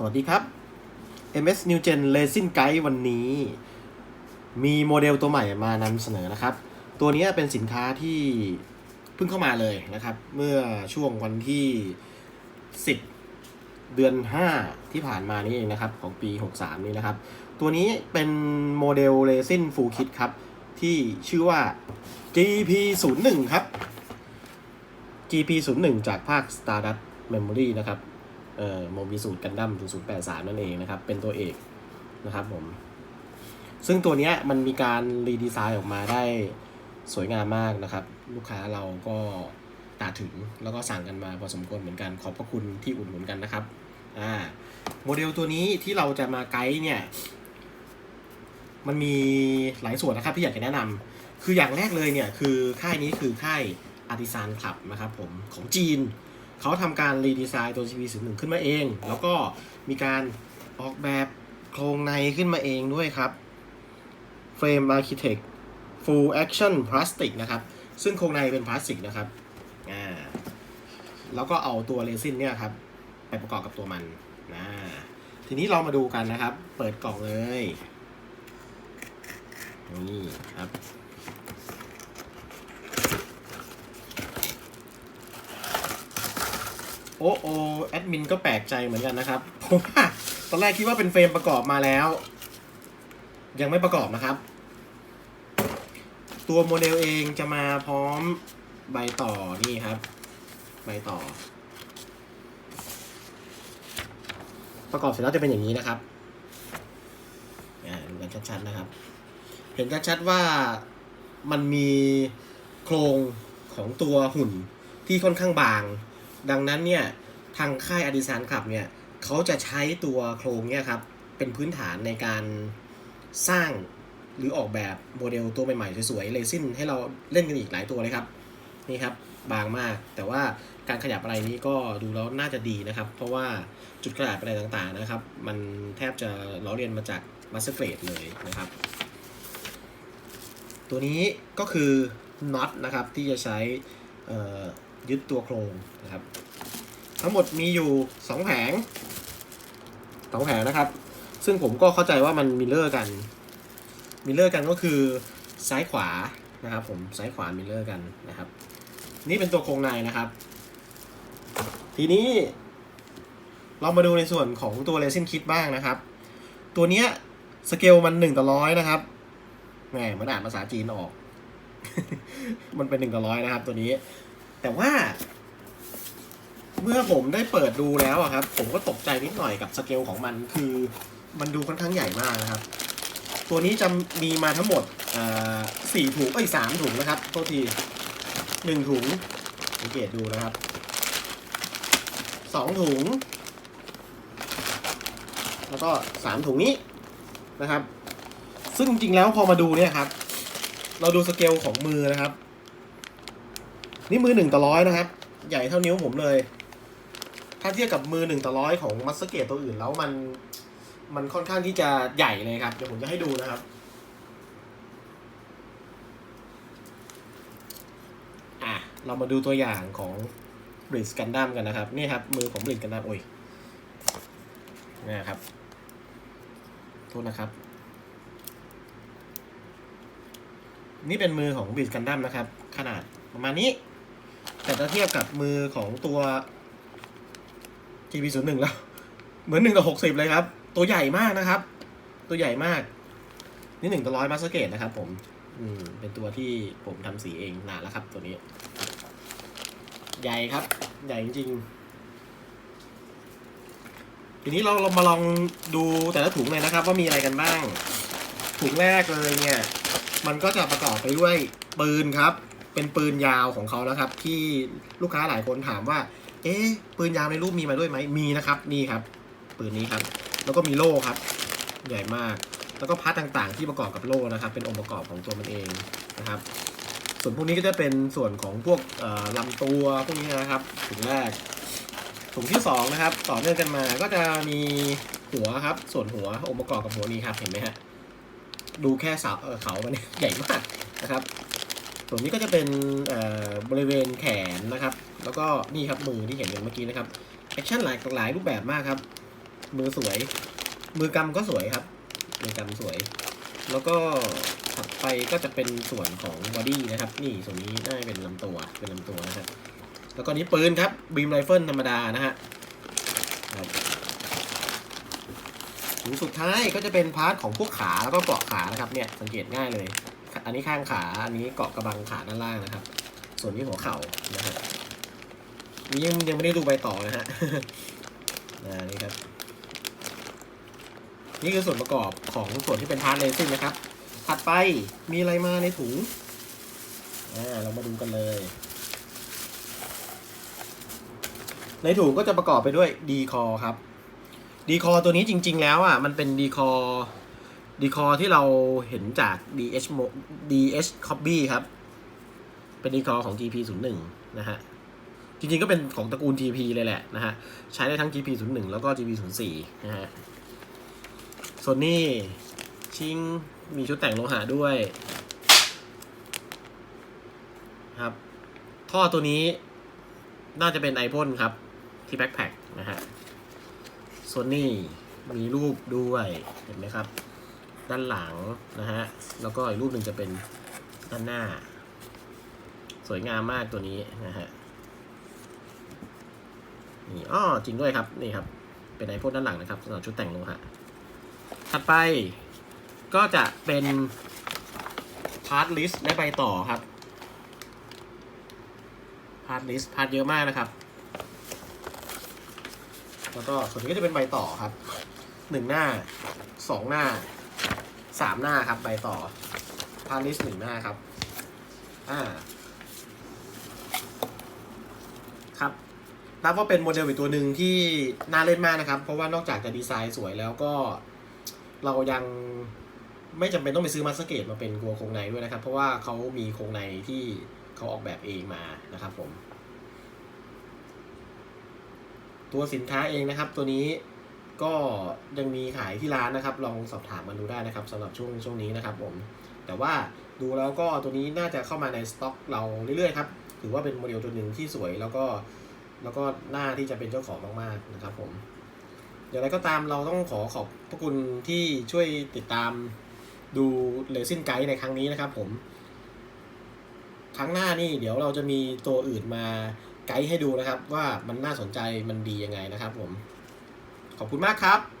สวัสดีครับ MS New Gen Resin Guide วันนี้ มีโมเดลตัวใหม่มานำเสนอนะครับ ตัวนี้เป็นสินค้าที่เพิ่งเข้ามาเลยนะครับ เมื่อช่วงวันที่ 10 เดือน 5 ที่ผ่านมานี้เองนะครับ ของปี 63 นี้นะครับ ตัวนี้เป็นโมเดลเรซิน Full Kit ครับ ที่ชื่อว่า GP01 ครับ GP01 จากภาค Stardust Memory นะครับ เอ่อโมบิสูตรกันดั้ม0083 นั่นเองนะครับ เป็นตัวเอกนะครับผม ซึ่งตัวนี้มันมีการรีดีไซน์ออกมาได้สวยงามมากนะครับ ลูกค้าเราก็ตาถึงแล้วก็สั่งกันมาพอสมควรเหมือนกัน ขอบพระคุณที่อุดหนุนกันนะครับอ่าโมเดลตัวนี้ที่เราจะมาไกด์เนี่ย มันมีหลายส่วนนะครับที่อยากจะแนะนำคืออย่างแรกเลยเนี่ย คือค่ายนี้คือค่ายอาร์ติซานคลับนะครับผมของจีน เขาทำการรีดีไซน์ตัว GP01 ขึ้นมาเอง แล้วก็มีการออกแบบโครงในขึ้นมาเองด้วยครับ Frame Architect Full Action Plastic นะครับ ซึ่งโครงในเป็นพลาสติกนะครับอ่าแล้วก็เอาตัวเรซินเนี่ยครับ ไปประกอบกับตัวมันนะทีนี้เรามาดูกันนะครับ เปิดกล่องเลยนี่ครับ โอ้โอแอดมินก็แปลกใจเหมือนกันนะครับเพราะว่าตอนแรกคิดว่าเป็นเฟรมประกอบมาแล้ว ยังไม่ประกอบนะครับ ตัวโมเดลเองจะมาพร้อมใบต่อนี่ครับ ใบต่อ ประกอบเสร็จแล้วจะเป็นอย่างนี้นะครับอ่าดูกันชัดๆนะครับ เห็นชัดๆว่ามันมีโครงของตัวหุ่นที่ค่อนข้างบาง ดังนั้นเนี่ยทางค่ายอดิสานขับเนี่ยเขาจะใช้ตัวโครงเนี่ยครับเป็นพื้นฐานในการสร้างหรือออกแบบโมเดลตัวใหม่ๆสวยๆเลซินให้เราเล่นกันอีกหลายตัวเลยครับนี่ครับบางมาก แต่ว่าการขยับอะไรนี้ก็ดูแล้วน่าจะดีนะครับ เพราะว่าจุดขนาดอะไรต่างๆนะครับ มันแทบจะล้อเลียนมาจากมาสเตอร์เกรดเลยนะครับ ตัวนี้ก็คือน็อตนะครับที่จะใช้ ยึดตัวโครงนะครับ ทั้งหมดมีอยู่ 2 แผงสองแผงนะครับ ซึ่งผมก็เข้าใจว่ามันมิเลอร์กันมิเลอร์กันก็คือซ้ายขวานะครับ ผมซ้ายขวามิเลอร์กันนะครับ นี่เป็นตัวโครงในนะครับ ทีนี้เรามาดูในส่วนของตัวเรซินคิดบ้างนะครับ ตัวเนี้ยสเกลมันหนึ่งต่อร้อยนะครับแหมมันอ่านภาษาจีนออก มันเป็นหนึ่งต่อร้อยนะครับ ตัวนี้ แต่ว่า เมื่อผมได้เปิดดูแล้วครับ ผมก็ตกใจนิดหน่อยกับสเกลของมัน คือมันดูค่อนข้างใหญ่มากนะครับ ตัวนี้จะมีมาทั้งหมดสี่ถุงเอ้ยสามถุงนะครับโทษทีหนึ่งถุงสังเกตดูนะครับสองถุง แล้วก็สามถุงนี้นะครับ ซึ่งจริงแล้วพอมาดูเนี่ยครับ เราดูสเกลของมือนะครับ นี่มือหนึ่งต่อร้อยนะครับ ใหญ่เท่านิ้วผมเลย ถ้าเทียบกับมือหนึ่งต่อร้อยของมัสเกตตัวอื่นแล้วมันมันค่อนข้างที่จะใหญ่เลยครับ เดี๋ยวผมจะให้ดูนะครับอะเรามาดูตัวอย่างของบริสกันดั้มกันนะครับ นี่ครับ มือของบริสกันดั้มโอ้ยนี่ครับโทษนะครับ นี่เป็นมือของบริสกันดั้มนะครับ ขนาดประมาณนี้ แต่ถ้าเทียบกับมือของตัว GP01 แล้ว เหมือนหนึ่งต่อหกสิบเลยครับ ตัวใหญ่มากนะครับ ตัวใหญ่มาก นี่หนึ่งต่อร้อยมาสเกตนะครับผม อืม เป็นตัวที่ผมทำสีเองนานแล้วครับ ตัวนี้ ใหญ่ครับ ใหญ่จริงๆทีนี้เราเรามาลองดูแต่ละถุงเลยนะครับ ว่ามีอะไรกันบ้าง ถุงแรกเลยเนี่ย มันก็จะประกอบไปด้วยปืนครับ เป็นปืนยาวของเขานะครับ ที่ลูกค้าหลายคนถามว่า เอ๊ะปืนยาวในรูปมีมาด้วยไหมมีนะครับนี่ครับ ปืนนี้ครับ แล้วก็มีโล่ครับ ใหญ่มาก แล้วก็พาร์ทต่างๆ ที่ประกอบกับโล่นะครับ เป็นองค์ประกอบของตัวมันเองนะครับ ส่วนพวกนี้ก็จะเป็นส่วนของพวกลำตัวพวกนี้นะครับถุงแรกถุงที่สองนะครับ ต่อเนื่องกันมาก็จะมีหัวครับ ส่วนหัวองค์ประกอบกับหัวนี้ครับเห็นไหมฮะดูแค่เสาเออเขามันเนี่ยใหญ่มากนะครับ ส่วนนี้ก็จะเป็นบริเวณแขนนะครับ แล้วก็นี่ครับมือที่เห็นกันเมื่อกี้นะครับแอคชั่นหลายหลายรูปแบบมากครับ มือสวย มือกำก็สวยครับ มือกำสวย แล้วก็ถัดไปก็จะเป็นส่วนของบอดี้นะครับ นี่ส่วนนี้น่าจะเป็นลำตัวเป็นลำตัวนะครับ แล้วก็นี้ปืนครับบีมไรเฟิลธรรมดานะฮะถุงสุดท้ายก็จะเป็นพาร์ทของพวกขาแล้วก็เกาะขานะครับเนี่ยสังเกตง่ายเลย อันนี้ข้างขา อันนี้เกาะกระบังขาด้านล่างนะครับ ส่วนนี้หัวเข่านะครับนี่ยังยังไม่ได้ดูใบต่อนะฮะนี่ครับ นี่คือส่วนประกอบของส่วนที่เป็นพาร์ทเลซิ่งนะครับ ถัดไปมีอะไรมาในถุงอ่าเรามาดูกันเลย ในถุงก็จะประกอบไปด้วยดีคอครับ ดีคอตัวนี้จริง ๆ แล้วอะมันเป็นดีคอ ดีคอที่เราเห็นจาก DH DH Copy ครับ เป็นดีคอของ GP 0 1 นะฮะ จริงๆ ก็เป็นของตระกูล GP เลยแหละนะฮะ ใช้ได้ทั้ง GP 0 1 แล้วก็ GP 0 4 นะฮะส่วนนี้ชิงมีชุดแต่งโลหะด้วยครับ ท่อตัวนี้น่าจะเป็นไอพ่นครับ ที่แบ็คแพคนะฮะส่วนนี้มีรูปด้วย เห็นไหมครับ ด้านหลังนะฮะ แล้วก็อีกรูปหนึ่งจะเป็นด้านหน้า สวยงามมากตัวนี้นะฮะ นี่อ้อจริงด้วยครับ นี่ครับ เป็นไอพ่นด้านหลังนะครับสำหรับชุดแต่งโลหะ ถัดไปก็จะเป็นพาร์ทลิสต์และใบต่อครับ พาร์ทลิสต์พาร์ทเยอะมากนะครับ แล้วก็ส่วนนี้ก็จะเป็นใบต่อครับหนึ่งหน้าสองหน้า สามหน้าครับใบต่อพาลิสหนึ่งหน้าครับ อ่า ครับนับว่าเป็นโมเดลอีกตัวหนึ่งที่น่าเล่นมากนะครับ เพราะว่านอกจากจะดีไซน์สวยแล้วก็ เรายังไม่จำเป็นต้องไปซื้อมาสเกตมาเป็นตัวโครงในด้วยนะครับ เพราะว่าเขามีโครงในที่เขาออกแบบเองมานะครับผม ตัวสินค้าเองนะครับ ตัวนี้ ก็ยังมีขายที่ร้านนะครับ ลองสอบถามมาดูได้นะครับสำหรับช่วงช่วงนี้นะครับผมแต่ว่าดูแล้วก็ตัวนี้น่าจะเข้ามาในสต็อกเราเรื่อยๆครับถือว่าเป็นโมเดลตัวหนึ่งที่สวยแล้วก็แล้วก็น่าที่จะเป็นเจ้าของมากๆนะครับผมอย่างไรก็ตามเราต้องขอขอบพระคุณที่ช่วยติดตามดูเลซินไกด์ในครั้งนี้นะครับผม ครั้งหน้านี่เดี๋ยวเราจะมีตัวอื่นมาไกด์ให้ดูนะครับ ว่ามันน่าสนใจมันดียังไงนะครับผม ขอบคุณมากครับ